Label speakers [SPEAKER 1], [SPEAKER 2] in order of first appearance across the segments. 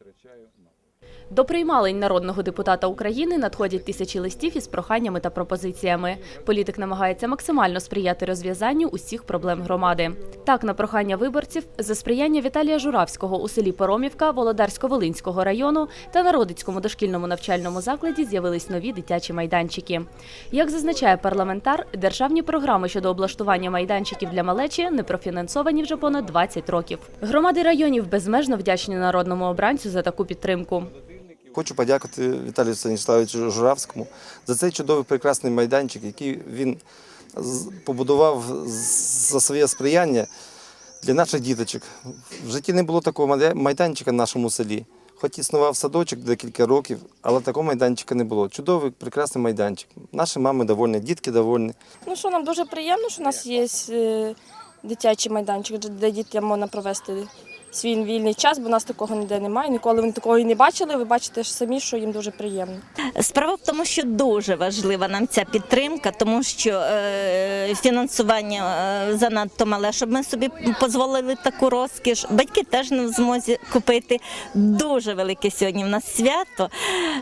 [SPEAKER 1] витрачаю на
[SPEAKER 2] До приймалень народного депутата України надходять тисячі листів із проханнями та пропозиціями. Політик намагається максимально сприяти розв'язанню усіх проблем громади. Так, на прохання виборців, за сприяння Віталія Журавського у селі Поромівка Володарсько-Волинського району та Народицькому дошкільному навчальному закладі з'явились нові дитячі майданчики. Як зазначає парламентар, державні програми щодо облаштування майданчиків для малечі не профінансовані вже понад 20 років. Громади районів безмежно вдячні народному обранцю за таку підтримку.
[SPEAKER 3] Хочу подякувати Віталію Станіславовичу Журавському за цей чудовий прекрасний майданчик, який він побудував за своє сприяння для наших діточок. В житті не було такого майданчика в нашому селі. Хоч існував садочок декілька років, але такого майданчика не було. Чудовий, прекрасний майданчик. Наші мами довольні, дітки довольні.
[SPEAKER 4] Ну що, нам дуже приємно, що у нас є е, дитячий майданчик, де- дітям можна провести свій вільний час, бо нас такого ніде немає. Ніколи вони такого і не бачили. Ви бачите ж самі, що їм дуже приємно.
[SPEAKER 5] Справа в тому, що дуже важлива нам ця підтримка, тому що е, фінансування е, занадто мале, щоб ми собі дозволили таку розкіш. Батьки теж не в змозі купити. Дуже велике сьогодні в нас свято.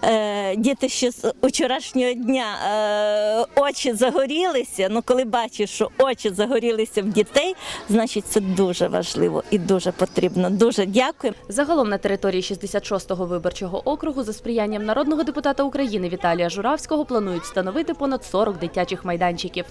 [SPEAKER 5] Е, діти ще з вчорашнього дня е, очі загорілися. Ну, коли бачиш, що очі загорілися в дітей, значить це дуже важливо і дуже потрібно. Дуже дякую.
[SPEAKER 2] Загалом на території 66-го виборчого округу за сприянням народного депутата України Віталія Журавського планують встановити понад 40 дитячих майданчиків.